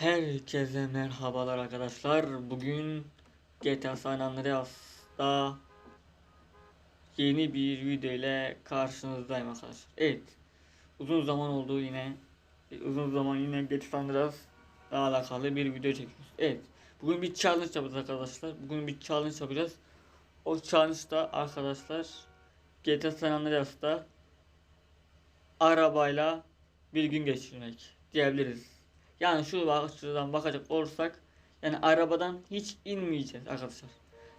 Herkese merhabalar arkadaşlar. Bugün GTA San Andreas'ta yeni bir video ile karşınızdayım arkadaşlar. Evet. Uzun zaman oldu yine. Uzun zaman yine GTA San Andreas'la alakalı bir video çekiyoruz. Evet. Bugün bir challenge yapacağız arkadaşlar. Bugün bir challenge yapacağız. O challenge'da arkadaşlar GTA San Andreas'ta arabayla bir gün geçirmek diyebiliriz. Yani şu açıdan bakacak olursak yani arabadan hiç inmeyeceğiz arkadaşlar.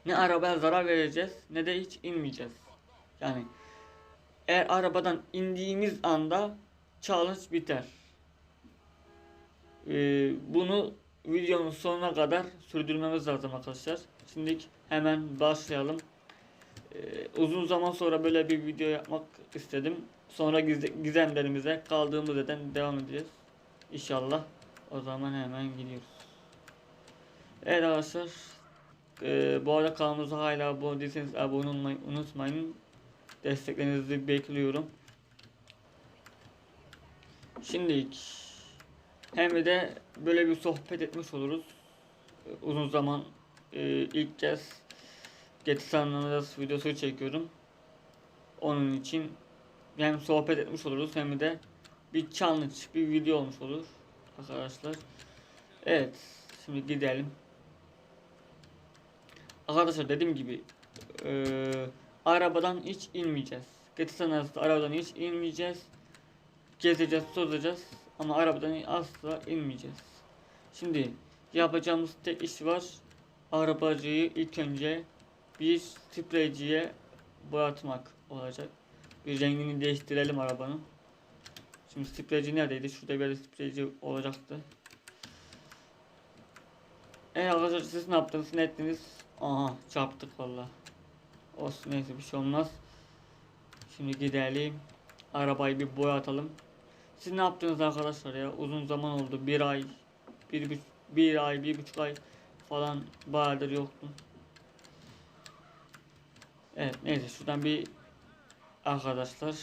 Ne arabaya zarar vereceğiz ne de hiç inmeyeceğiz. Yani eğer arabadan indiğimiz anda challenge biter. Ee, bunu videonun sonuna kadar sürdürmemiz lazım arkadaşlar. Şimdi hemen başlayalım. Ee, uzun zaman sonra böyle bir video yapmak istedim. Sonra gize- gizemlerimize kaldığımız yerden devam edeceğiz. İnşallah. O zaman hemen gidiyoruz. Evet arkadaşlar. Ee, bu arada kanalımıza hala abone değilseniz abone olmayı unutmayın. Desteklerinizi bekliyorum. Şimdi hem de böyle bir sohbet etmiş oluruz. Uzun zaman e, ilk kez Getirsanlarız videosu çekiyorum. Onun için hem sohbet etmiş oluruz hem de bir challenge, bir video olmuş olur arkadaşlar. Evet, şimdi gidelim. Arkadaşlar dediğim gibi eee, arabadan hiç inmeyeceğiz. Getirsanız arabadan hiç inmeyeceğiz. Gezeceğiz, tozacağız ama arabadan asla inmeyeceğiz. Şimdi yapacağımız tek iş var. Arabacıyı ilk önce bir spreyciye boyatmak olacak. Bir rengini değiştirelim arabanın. Şimdi spreyci neredeydi? Şurada bir spreyci olacaktı. Evet arkadaşlar siz ne yaptınız? Ne ettiniz? Aha çarptık valla. Olsun neyse bir şey olmaz. Şimdi gidelim. Arabayı bir boyatalım. Siz ne yaptınız arkadaşlar ya? Uzun zaman oldu. Bir ay, bir, bir, bir ay, bir buçuk ay falan bayağıdır yoktum. Evet neyse şuradan bir arkadaşlar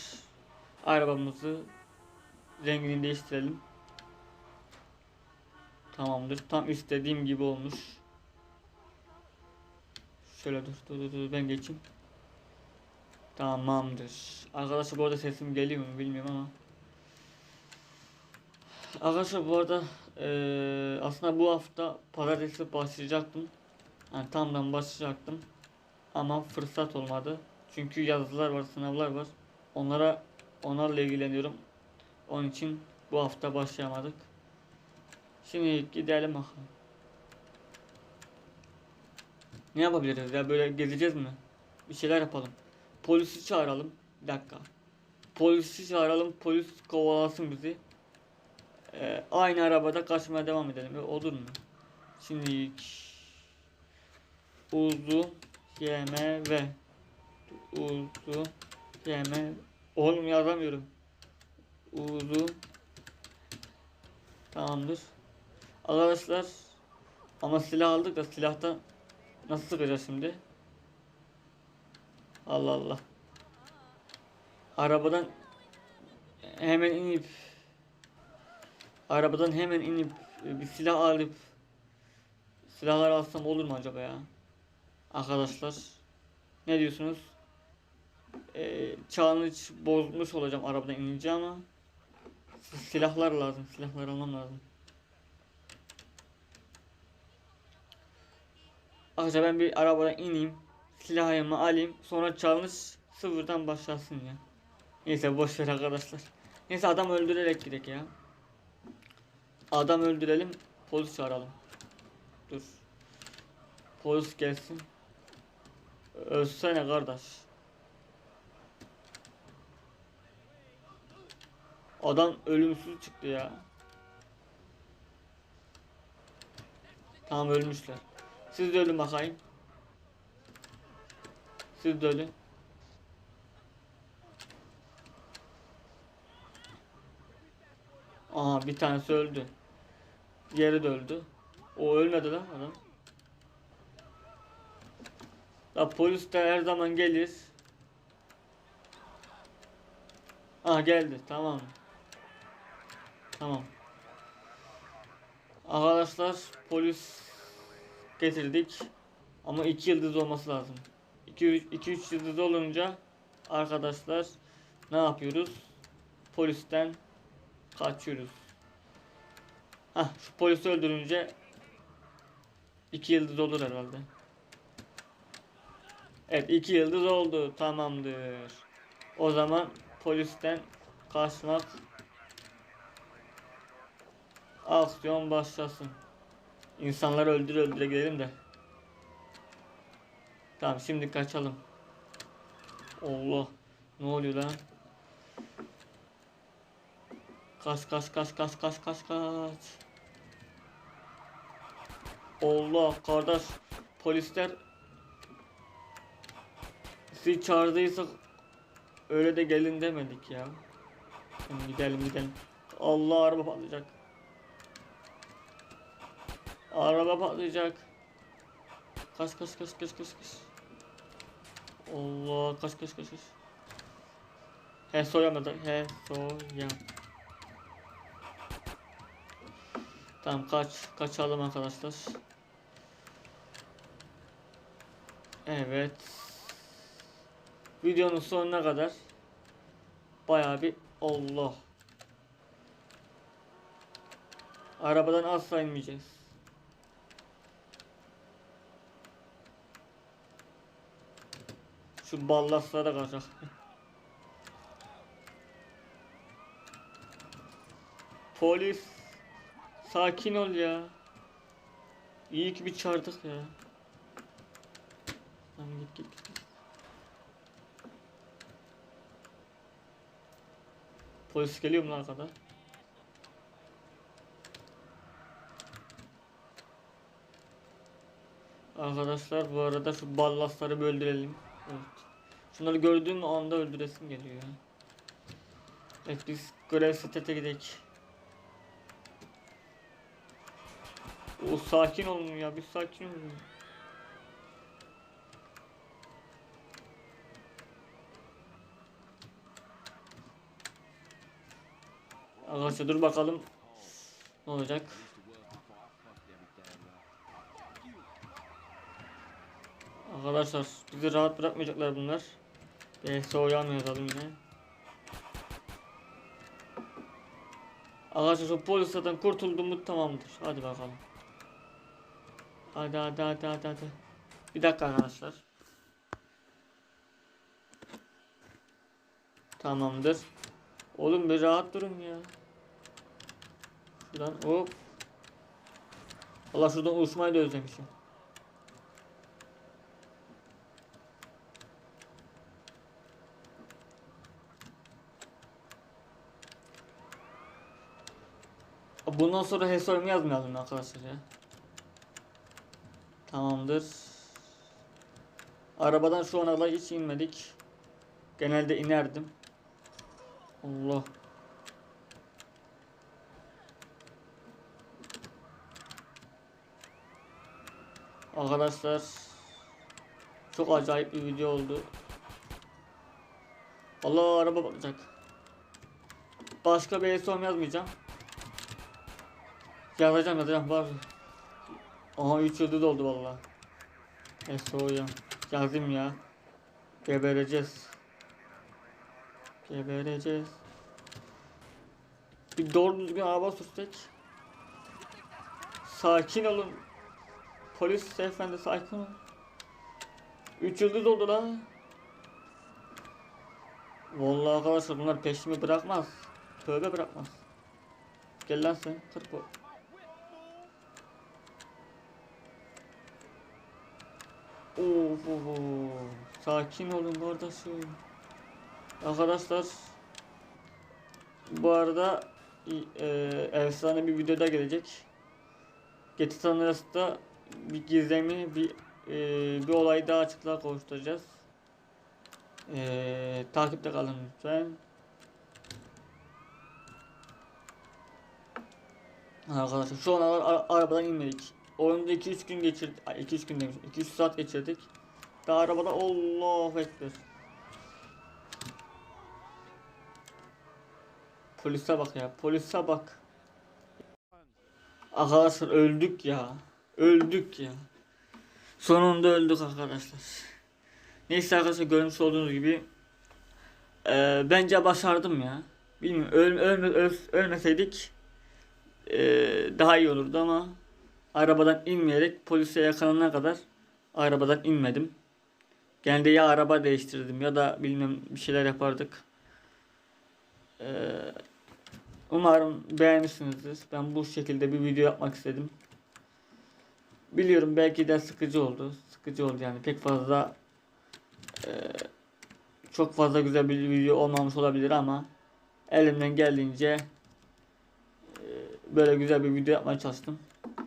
arabamızı rengini değiştirelim. Tamamdır. Tam istediğim gibi olmuş. Şöyle dur dur dur, dur ben geçeyim. Tamamdır. Arkadaşlar bu arada sesim geliyor mu bilmiyorum ama. Arkadaşlar bu arada eee, aslında bu hafta pazartesi başlayacaktım. Yani tamdan başlayacaktım. Ama fırsat olmadı. Çünkü yazılar var, sınavlar var. Onlara onlarla ilgileniyorum. Onun için bu hafta başlayamadık. Şimdi gidelim bakalım. Ne yapabiliriz ya böyle gezeceğiz mi? Bir şeyler yapalım. Polisi çağıralım. Bir dakika. Polisi çağıralım. Polis kovalasın bizi. Ee, aynı arabada kaçmaya devam edelim. Olur mu? Şimdi uzun yeme ve uzun yeme oğlum yazamıyorum. Uzun Tamamdır. Arkadaşlar ama silah aldık da silahtan nasıl sıkacağız şimdi? Allah Allah. Arabadan hemen inip arabadan hemen inip bir silah alıp silahlar alsam olur mu acaba ya? Arkadaşlar ne diyorsunuz? Ee, challenge bozmuş olacağım arabadan inince ama silahlar lazım. Silahlar almam lazım. Arkadaşlar ben bir arabadan ineyim. Silahımı alayım. Sonra challenge sıfırdan başlasın ya. Neyse boş ver arkadaşlar. Neyse adam öldürerek gidelim ya. Adam öldürelim. Polis çağıralım. Dur. Polis gelsin. Ölsene kardeş. Adam ölümsüz çıktı ya. Tamam ölmüşler. Siz de ölün bakayım. Siz de ölün. Aha bir tanesi öldü. Diğeri de öldü. O ölmedi lan adam. La polis de her zaman gelir. Ah geldi tamam. Tamam. Arkadaşlar polis getirdik. Ama 2 yıldız olması lazım. 2-3 yıldız olunca arkadaşlar ne yapıyoruz? Polisten kaçıyoruz. Hah şu polisi öldürünce 2 yıldız olur herhalde. Evet 2 yıldız oldu. Tamamdır. O zaman polisten kaçmak aksiyon başlasın. İnsanları öldür öldüre gidelim de. Tamam şimdi kaçalım. Allah. Ne oluyor lan? Kaç kaç kaç kaç kaç kaç kaç. Allah kardeş polisler sizi çağırdıysak öyle de gelin demedik ya. Gidelim gidelim. Allah araba patlayacak. Araba patlayacak. Kaç kaç kaç kaç kaç kaç. Allah kaç kaç kaç kaç. He soyamadı. He soyam. Tamam kaç kaçalım arkadaşlar. Evet. Videonun sonuna kadar bayağı bir Allah. Arabadan asla inmeyeceğiz. Şu ballaslara kaçak. Polis. Sakin ol ya. İyi ki bir çağırdık ya. Lan git git. Polis geliyor mu lan arkada? Arkadaşlar bu arada şu ballasları bir öldürelim. Evet. Şunları gördüğüm anda öldüresim geliyor. Evet biz görev sitete gidelim. O sakin olun ya bir sakin olun. Arkadaşlar dur bakalım ne olacak. Arkadaşlar bizi rahat bırakmayacaklar bunlar. BSO'yu yazalım yine. Arkadaşlar şu polis zaten kurtuldu mu tamamdır. Hadi bakalım. Hadi hadi hadi hadi hadi. Bir dakika arkadaşlar. Tamamdır. Oğlum bir rahat durun ya. Şuradan hop. Allah şuradan uçmayı da özlemişim. Bundan sonra hesorumu yazmayalım arkadaşlar ya. Tamamdır. Arabadan şu ana kadar hiç inmedik. Genelde inerdim. Allah. Arkadaşlar çok acayip bir video oldu. Allah araba bakacak. Başka bir son yazmayacağım. Yazacağım yazacağım var. Aha 3 yıldız oldu valla. SO'ya yazayım ya. Gebereceğiz. Gebereceğiz. Bir doğru düzgün araba sürsek. Sakin olun. Polis efendi sakin olun. 3 yıldız oldu lan. Vallahi arkadaşlar bunlar peşimi bırakmaz. Tövbe bırakmaz. Gel lan sen. Kırk Of. Sakin olun kardeşim. Arkadaşlar bu arada e, efsane bir videoda gelecek. Geti Tanrıs'ta bir gizemi bir e, bir olay daha açıklığa kavuşturacağız. E, takipte kalın lütfen. Arkadaşlar şu an ara- arabadan inmedik. Oyunda 2-3 gün geçirdik. 2-3 gün demişim. 2-3 saat geçirdik. Daha arabada Allah ekber. Polise bak ya. Polise bak. Arkadaşlar öldük ya. Öldük ya. Sonunda öldük arkadaşlar. Neyse arkadaşlar görmüş olduğunuz gibi eee, bence başardım ya. Bilmiyorum öl, ölme- öl- ölmeseydik eee, daha iyi olurdu ama arabadan inmeyerek polise yakalanana kadar arabadan inmedim. Genelde ya araba değiştirdim ya da bilmem bir şeyler yapardık. Eee, umarım beğenmişsinizdir. Ben bu şekilde bir video yapmak istedim. Biliyorum belki de sıkıcı oldu. Sıkıcı oldu yani pek fazla eee, çok fazla güzel bir video olmamış olabilir ama elimden geldiğince eee, böyle güzel bir video yapmaya çalıştım.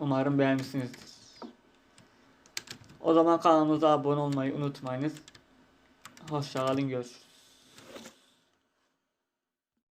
Umarım beğenmişsinizdir. O zaman kanalımıza abone olmayı unutmayınız. Hoşçakalın görüşürüz.